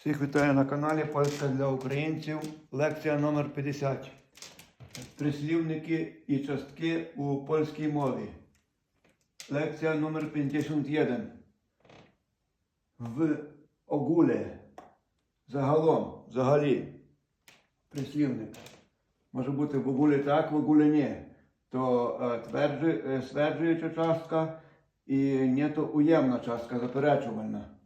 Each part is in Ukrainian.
Всіх вітаю на каналі Польська для українців. Лекція номер 50. Прислівники і частки у польській мові. Лекція номер 51. В огуле. Загалом, взагалі. Прислівник. Може бути в огулі так, в огулі ні. То е, е, стверджуюча частка і не то уємна частка, заперечувальна.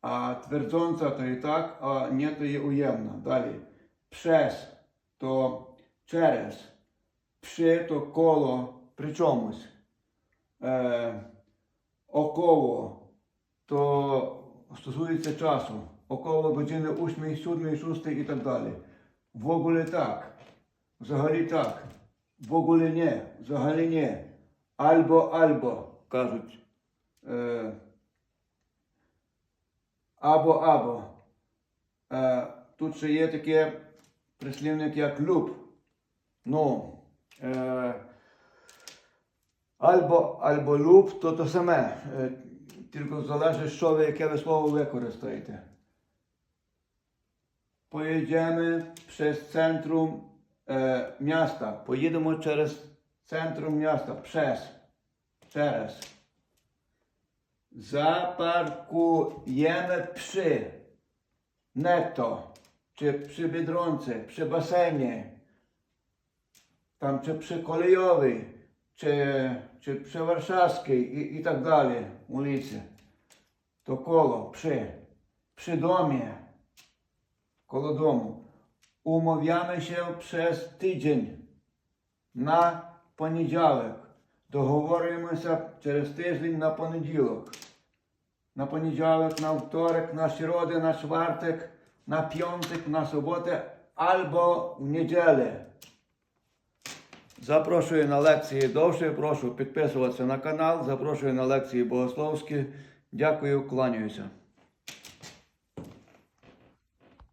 А твердząca то і так, а не то є уємна. Далі. Przez то через. Пши то коло при чомусь. Е, около то стосується часу. Около години 8, 7, 6 і так далі. В огулі так. Взагалі так. В огулі ні. Взагалі ні. Альбо альбо кажуть. Е, або або. Е, тут ще є таке прислівник як люб. Ну, е, альбо, альбо люб, то то саме. Е, тільки залежить, що ви, яке ви слово використаєте. Поїдемо przez центрум е, міста. Поїдемо через центрум міста. Przez. Через. Запаркujemy przy netto, czy przy Biedronce, przy basenie, tam czy przy kolejowej, czy, czy przy warszawskiej i, i tak dalej, ulicy. To koło, przy, przy domie, koło domu. Umawiamy się przez tydzień na poniedziałek. Договорюємося через тиждень на понеділок. На понеділок, на вторик, на середу, на чвертик, на п'ятик, на суботу або в неділю. Запрошую на лекції довше, прошу підписуватися на канал, запрошую на лекції богословські. Дякую, кланяюся.